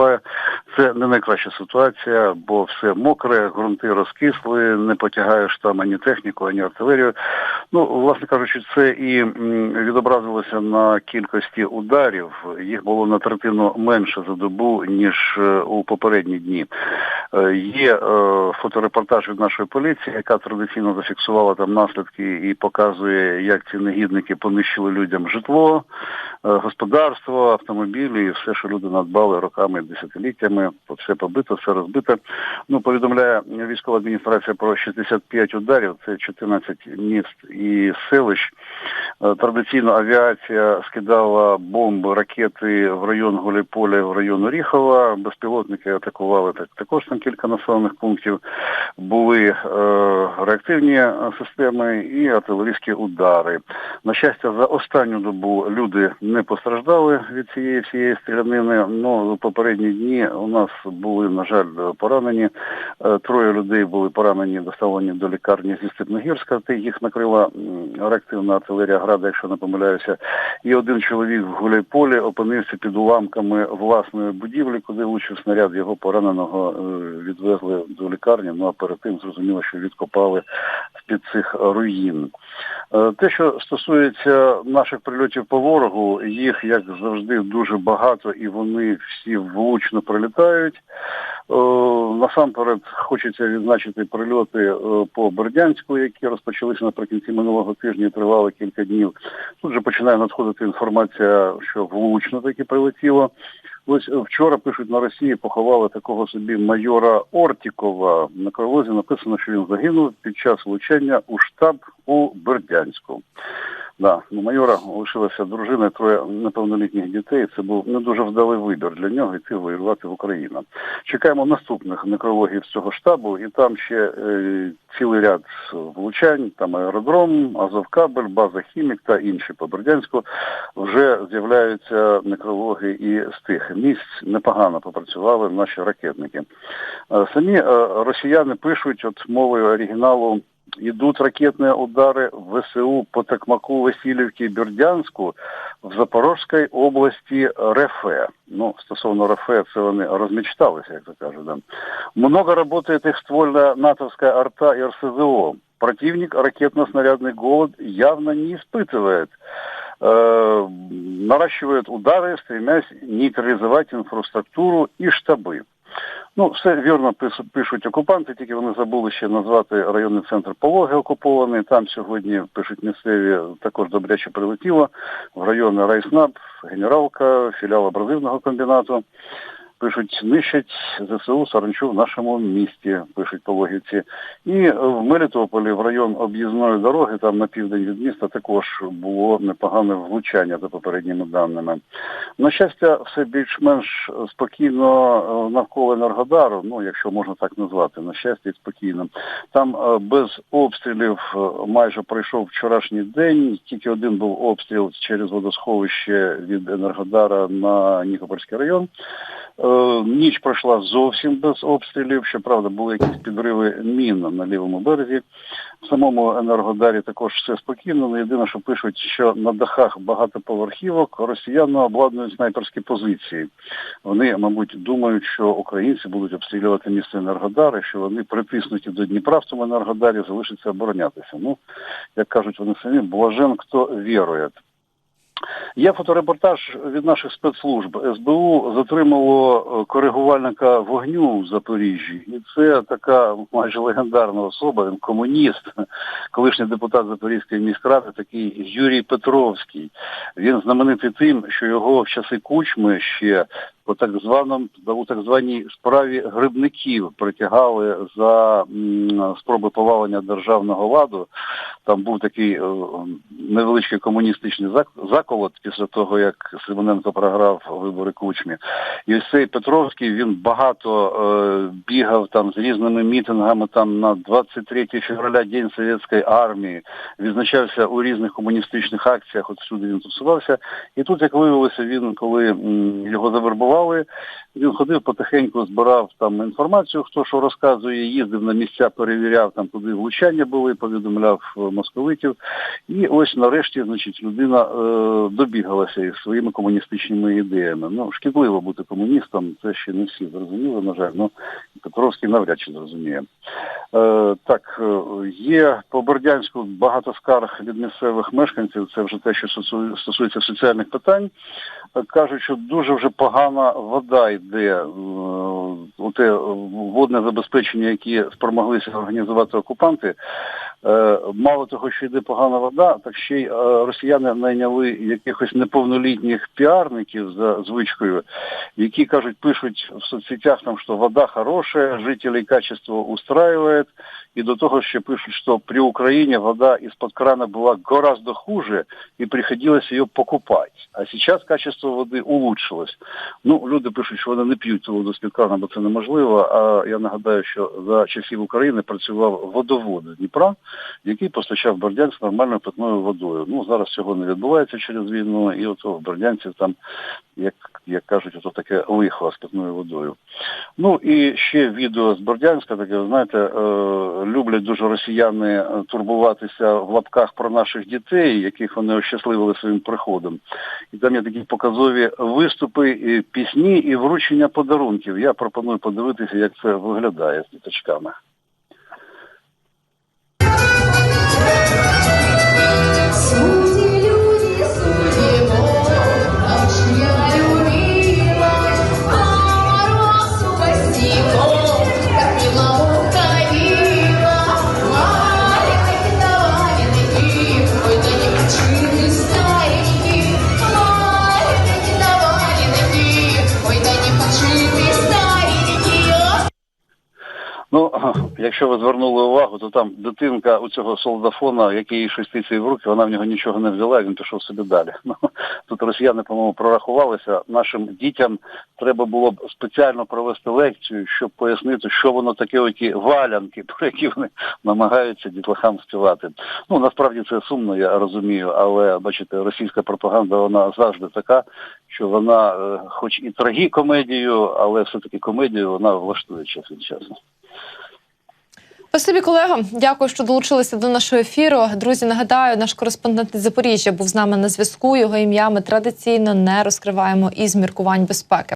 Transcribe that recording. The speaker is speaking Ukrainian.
по Це не найкраща ситуація, бо все мокре, ґрунти розкисли, не потягаєш там ані техніку, ані артилерію. Ну, власне кажучи, це і відобразилося на кількості ударів. Їх було на третину менше за добу, ніж е, у попередні дні. Е, є е, фоторепортаж від нашої поліції, яка традиційно зафіксувала там наслідки і показує, як ці негідники понищили людям житло, господарство, автомобілі і все, що люди надбали роками, десятиліттями. Все побито, все розбите. Ну повідомляє військова адміністрація про 65 ударів. Це 14 міст і селищ. Традиційно авіація скидала бомби, ракети в район Голіполя, в район Оріхова. Безпілотники атакували так також там кілька населених пунктів. Були е, реактивні системи і артилерійські удари. На щастя, за останню добу люди не постраждали від цієї всієї стрілянини. Ну попередні дні у нас були, на жаль, поранені. Е, троє людей були поранені, доставлені до лікарні зі Степногірська. Їх накрила реактивна артилерія града, якщо не помиляюся. І один чоловік в Гуляйполі опинився під уламками власної будівлі, куди влучив снаряд його пораненого е, відвезли до лікарні. Ну а перед тим зрозуміло, що відкопали під цих руїн. Е, те, що стосується наших прильотів по ворогу, їх як завжди дуже багато, і вони всі влучно прилітають. Е, насамперед хочеться відзначити прильоти по Бердянську, які розпочалися наприкінці минулого тижня, і тривали кілька днів. Тут же починає надходити інформація, що влучно таки прилетіло. Ось вчора пишуть на Росії, поховали такого собі майора Ортікова. На кровозі написано, що він загинув під час влучання у штаб у Бердянську. Да, у майора лишилася дружина, троє неповнолітніх дітей. Це був не дуже вдалий вибір для нього йти воювати в Україну. Чекаємо наступних некрологів з цього штабу, і там ще е, цілий ряд влучань, там аеродром, Азовкабель, база Хімік та інші по Бердянську вже з'являються некрологи і з тих місць непогано попрацювали наші ракетники. Е, самі е, росіяни пишуть, от мовою оригіналу. Идут ракетные удары в ВСУ по Токмаку, Васильевке и Бердянску в Запорожській області РФ. Ну, стосовно РФ, це вони розмечталися, як то кажуть. Да. Много работает их ствольная натовская арта и РСЗО. Противник ракетно-снарядный голод явно не испытывает. Э, наращивает удары, стремясь нейтрализовать инфраструктуру и штабы. Ну, все вірно пишуть окупанти, тільки вони забули ще назвати районний центр Пологи окупований. Там сьогодні пишуть місцеві також добряче прилетіло в райони Райснаб, генералка, філіал абразивного комбінату пишуть, нищать ЗСУ Саранчу в нашому місті, пишуть по логіці. І в Мелітополі, в район об'їзної дороги, там на південь від міста, також було непогане влучання за попередніми даними. На щастя, все більш-менш спокійно е, навколо Енергодару, ну якщо можна так назвати, на щастя, спокійно. Там е, без обстрілів е, майже пройшов вчорашній день. Тільки один був обстріл через водосховище від Енергодара на Нікопольський район. Е, ніч пройшла зовсім без обстрілів. Щоправда, були якісь підриви мін на лівому березі. В самому Енергодарі також все спокійно. але Єдине, що пишуть, що на дахах багатоповерхівок росіяни обладнують снайперські позиції. Вони, мабуть, думають, що українці будуть обстрілювати місто Енергодари, що вони притиснуті до Дніпра в цьому Енергодарі залишаться оборонятися. Ну, як кажуть вони самі, блажен, хто вірує. Є фоторепортаж від наших спецслужб. СБУ затримало е, коригувальника вогню в Запоріжжі, і це така майже легендарна особа. Він комуніст, колишній депутат Запорізької міськради, такий Юрій Петровський. Він знаменитий тим, що його в часи кучми ще по так званому у так званій справі грибників притягали за спроби повалення державного ладу. Там був такий е, невеличкий комуністичний заколот після того, як Симоненко програв вибори кучмі. І ось цей Петровський він багато е, бігав там з різними мітингами там на 23 февраля День Совєтської армії, відзначався у різних комуністичних акціях. От всюди він тусувався. І тут, як виявилося, він коли його завербував збирали. Він ходив потихеньку, збирав там інформацію, хто що розказує, їздив на місця, перевіряв там, куди влучання були, повідомляв е, московитів. І ось нарешті, значить, людина е, добігалася із своїми комуністичними ідеями. Ну, шкідливо бути комуністом, це ще не всі зрозуміли, на жаль. Ну, Петровський навряд чи зрозуміє. Е, так, е, є по Бердянську багато скарг від місцевих мешканців. Це вже те, що стосується соціальних питань. Е, Кажуть, що дуже вже погана вода йде. Оте водне забезпечення, які спромоглися організувати окупанти. Е, Мало того, що йде погана вода, так ще й е, росіяни найняли якихось неповнолітніх піарників за звичкою, які кажуть, пишуть в соцсетях там, що вода хороша, жителей качество устраивает, и до того ще пишут, что при Украине вода из-под крана была гораздо хуже, и приходилось ее покупать. А сейчас качество води улучшилось. Ну, люди пишуть, що вони не п'ють цю воду з-під крана, бо це неможливо. А я нагадаю, що за часів України працював водовод Дніпра, який постачав Бердянськ нормальною питною водою. Ну, зараз цього не відбувається через війну, і ото в Бердянці там, як, як кажуть, ото таке лихо з питною водою. Ну і ще відео з Бердянська, таке, знаєте, е, люблять дуже росіяни е, турбуватися в лапках про наших дітей, яких вони ощасливили своїм приходом. І там є такі показові виступи, і пісні і вручення подарунків. Я пропоную подивитися, як це виглядає з діточками. Ну, якщо ви звернули увагу, то там дитинка у цього солдафона, який щось в руки, вона в нього нічого не взяла, і він пішов собі далі. Ну, тут росіяни, по-моєму, прорахувалися. Нашим дітям треба було б спеціально провести лекцію, щоб пояснити, що воно таке, оті валянки, про які вони намагаються дітлахам співати. Ну, насправді це сумно, я розумію, але бачите, російська пропаганда вона завжди така, що вона, е, хоч і трагікомедію, але все-таки комедію вона влаштує від часу. Спасибі, колего. Дякую, що долучилися до нашого ефіру. Друзі, нагадаю, наш кореспондент із Запоріжжя був з нами на зв'язку. Його ім'я ми традиційно не розкриваємо із міркувань безпеки.